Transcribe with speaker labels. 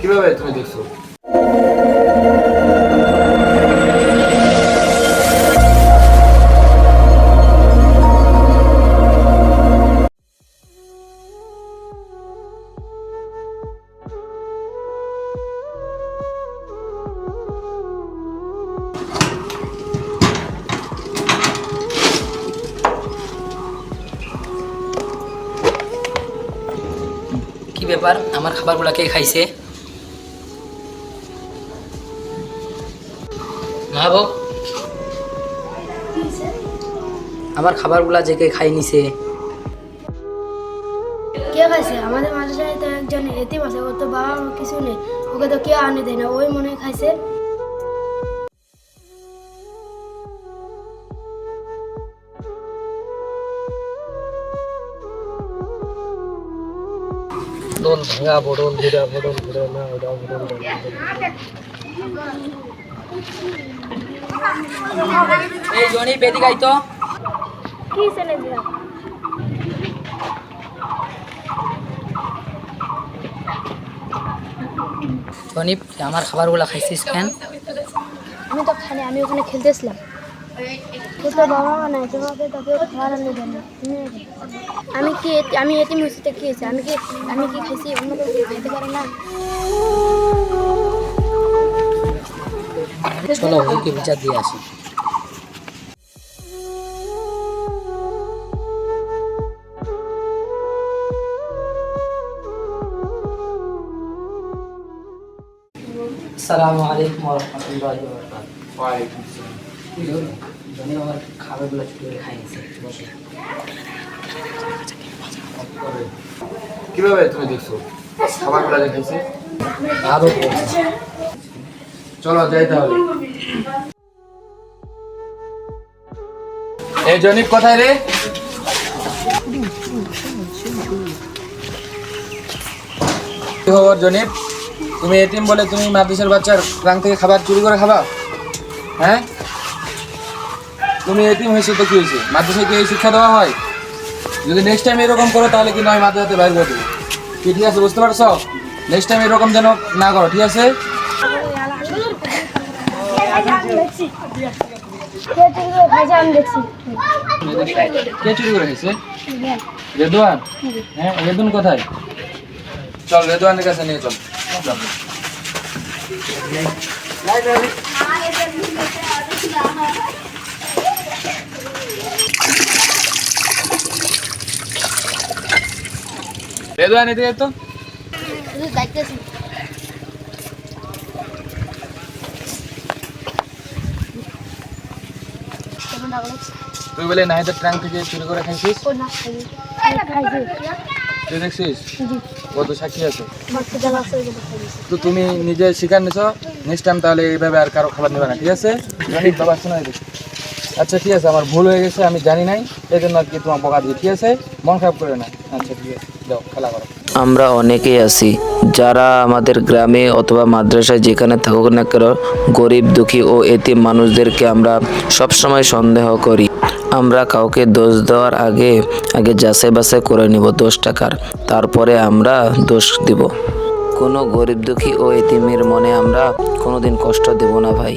Speaker 1: কীভাবে তুমি দেখছ?
Speaker 2: ব্যাপার আমার খাবারগুলো কে খাইছে। ভাবো আমার খাবারগুলা যে কে খাই নিছে।
Speaker 3: কে খাইছে? আমাদের মাঝে তো একজন এতিম আছে, ওর তো বাবা কিছু নেই। ওকে তো কে আনে দেয় না, ওই মনে খাইছে।
Speaker 1: দোল ভাঙা বড়ল ভিড়া বড়ল ভিড়া না ওটা বড়ল
Speaker 2: এই জনি বেদি গাইতো
Speaker 3: কি চেনে দিলাম
Speaker 2: জনি আমার খাবারগুলা খাইছিস কেন?
Speaker 3: আমি তো খানি আমি ওখানে খেলতেছিলাম। আমি কি আমি এতিম হয়েছি তো কি আমি কি আমি কি খাইছি অন্য কেউ কি পারে না।
Speaker 2: চলো ওকে বিচার দিয়ে আসি। আসসালামু আলাইকুম ওয়া রাহমাতুল্লাহি ওয়া বারাকাতুহু।
Speaker 1: কীভাবে তুমি দেখছ? খাবারগুলো
Speaker 2: আরও
Speaker 1: চলো, যাই তাহলে। এই জনিক কোথায় রে? কি তুমি এতিম বলে তুমি মাদ্রাসার বাচ্চার রাং থেকে খাবার চুরি করে খাবা? হ্যাঁ? তুমি এতিম হয়েছো তো কি হয়েছে? মাদ্রাসায় কি এই শিক্ষা দেওয়া হয়? যদি নেক্সট টাইম এরকম করো, তাহলে কিন্তু আমি মাদ্রাসাতে বাইর করে দেবো? কি ঠিক আছে, বুঝতে পারছ? নেক্সট টাইম এরকম যেন না করো, ঠিক আছে? হ্যাঁ কোথায়? চল রেদওয়ানের কাছে নিয়ে চল। রেদওয়ান এদিকে তো। তুই বলে নাহিদের ট্রাঙ্ক থেকে চুরি করে খাইছিস? তুই দেখছিস?
Speaker 3: জি।
Speaker 1: সাক্ষী আছে? তো তুমি নিজে শিকার নিছো নেক্সট টাইম তাহলে এইভাবে আর কারও খাবার নেবে না ঠিক আছে? রনিত বাবা শোনা দেখি আচ্ছা ঠিক আছে, আমার ভুল হয়ে গেছে, আমি জানি নাই এই জন্য আর কি তোমার বকা দিই ঠিক আছে? মন খারাপ করে না। আচ্ছা ঠিক আছে, যাও, খেলা করো।
Speaker 4: আমরা অনেকেই আছি, যারা আমাদের গ্রামে অথবা মাদ্রাসায় যেখানে থাকুক না কেন, গরিব, দুঃখী ও এতিম মানুষদেরকে আমরা সবসময় সন্দেহ করি। আমরা কাউকে দোষ দেওয়ার আগে আগে যাচাই বাছাই করে নিব দোষ টাকার। তারপরে আমরা দোষ দিব। কোনো গরিব, দুঃখী ও এতিমের মনে আমরা কোনোদিন কষ্ট দেব না ভাই।